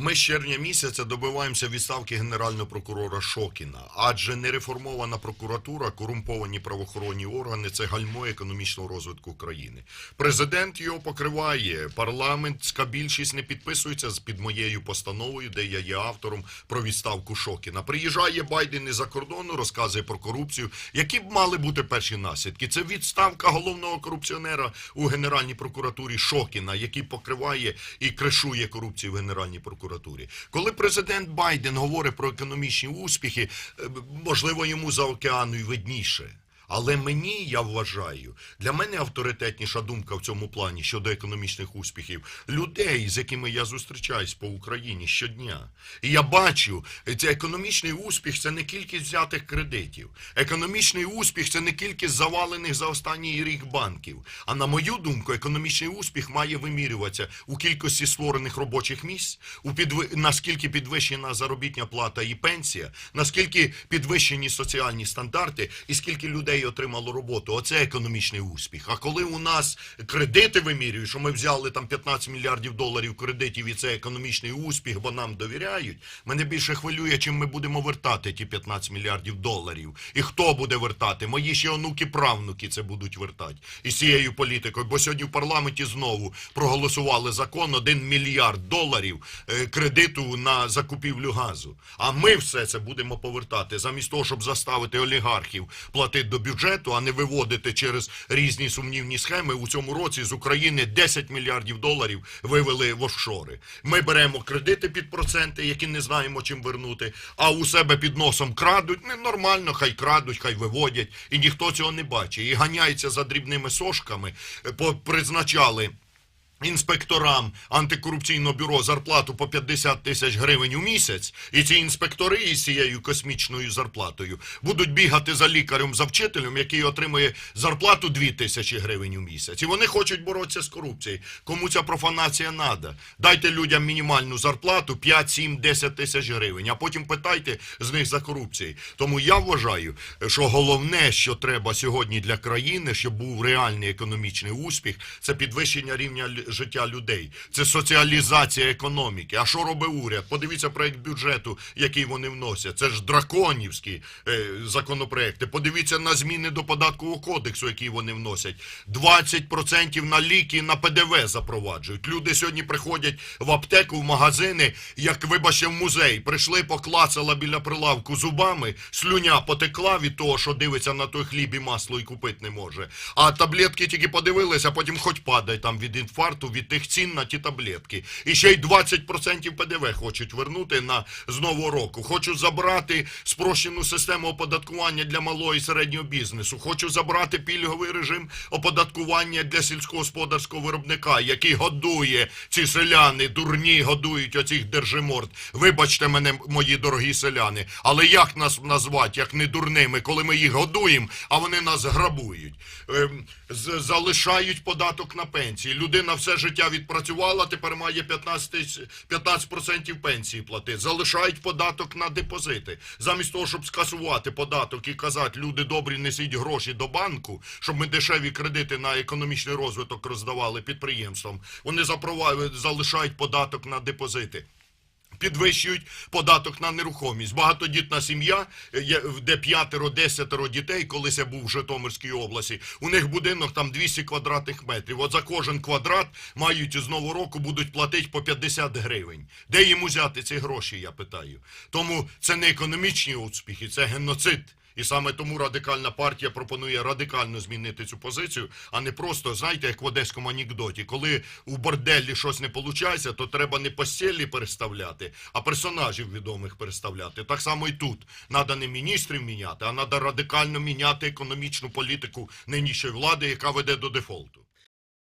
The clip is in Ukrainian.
Ми з червня місяця добиваємося відставки генерального прокурора Шокіна, адже нереформована прокуратура, корумповані правоохоронні органи це гальмо економічного розвитку країни. Президент його покриває, парламентська більшість не підписується під моєю постановою, де я є автором про відставку Шокіна. Приїжджає Байден із-за кордону, розказує про корупцію. Які б мали бути перші наслідки? Це відставка головного корупціонера у Генеральній прокуратурі Шокіна, який покриває і кришує корупцію в Генеральній прокуратурі. Коли президент Байден говорить про економічні успіхи, е, можливо, йому за океану й видніше. Але мені, я вважаю, для мене авторитетніша думка в цьому плані щодо економічних успіхів людей, з якими я зустрічаюсь по Україні щодня. І я бачу, це економічний успіх це не кількість взятих кредитів. Економічний успіх це не кількість завалених за останній рік банків. А на мою думку, економічний успіх має вимірюватися у кількості створених робочих місць, у підви... наскільки підвищена заробітня плата і пенсія, наскільки підвищені соціальні стандарти, і скільки людей отримало роботу. Оце економічний успіх. А коли у нас кредити вимірюють, що ми взяли там 15 мільярдів доларів кредитів, і це економічний успіх, бо нам довіряють. Мене більше хвилює, чим ми будемо вертати ті 15 мільярдів доларів. І хто буде вертати? Мої ще онуки, правнуки це будуть вертати. І цією політикою. Бо сьогодні в парламенті знову проголосували закон 1 мільярд доларів е, кредиту на закупівлю газу. А ми все це будемо повертати замість того, щоб заставити олігархів платити до бюджету, а не виводити через різні сумнівні схеми. У цьому році з України 10 мільярдів доларів вивели в офшори. Ми беремо кредити під проценти, які не знаємо чим вернути, а у себе під носом крадуть. Не нормально, хай крадуть, хай виводять, і ніхто цього не бачить. І ганяється за дрібними сошками, е, призначали. Інспекторам антикорупційного бюро зарплату по 50 тисяч гривень у місяць, і ці інспектори із цією космічною зарплатою будуть бігати за лікарем, за вчителем, який отримує зарплату 2 тисячі гривень у місяць. І вони хочуть боротися з корупцією. Кому ця профанація надо? Дайте людям мінімальну зарплату 5, 7, 10 тисяч гривень, а потім питайте з них за корупцією. Тому я вважаю, що головне, що треба сьогодні для країни, щоб був реальний економічний успіх, це підвищення рівня життя людей, це соціалізація економіки. А що робить уряд? Подивіться проект бюджету, який вони вносять. Це ж драконівські е, законопроекти. Подивіться на зміни до податкового кодексу, які вони вносять. 20% на ліки на ПДВ запроваджують. Люди сьогодні приходять в аптеку, в магазини, як вибачте, в музей. Прийшли, поклацала біля прилавку зубами, слюня потекла від того, що дивиться на той хліб і масло і купити не може. А таблетки тільки подивилися, а потім хоч падай там від інфаркту, від тих цін на ті таблетки. І ще й 20% ПДВ хочуть вернути на з нового року. Хочуть забрати спрощену систему оподаткування для малого і середнього бізнесу. Хочу забрати пільговий режим оподаткування для сільськогосподарського виробника, який годує ці селяни, дурні годують оцих держиморд. Вибачте мене, мої дорогі селяни, але як нас назвати, як не дурними, коли ми їх годуємо, а вони нас грабують, Ем, залишають податок на пенсії. Людина все життя відпрацювала, тепер має 15, тисяч- 15% пенсії платити. Залишають податок на депозити. Замість того, щоб скасувати податок і казати, люди добрі, несіть гроші до банку, щоб ми дешеві кредити на економічний розвиток роздавали підприємствам. Вони запровадили залишають податок на депозити. Підвищують податок на нерухомість. Багатодітна сім'я, е, де п'ятеро-десятеро дітей, колись я був в Житомирській області, у них будинок там 200 квадратних метрів. От за кожен квадрат мають з нового року будуть платити по 50 гривень. Де їм взяти ці гроші, я питаю. Тому це не економічні успіхи, це геноцид. І саме тому радикальна партія пропонує радикально змінити цю позицію, а не просто, знаєте, як в одеському анекдоті, коли у борделі щось не виходить, то треба не постелі переставляти, а персонажів відомих переставляти. Так само і тут. Надо не міністрів міняти, а треба радикально міняти економічну політику нинішньої влади, яка веде до дефолту.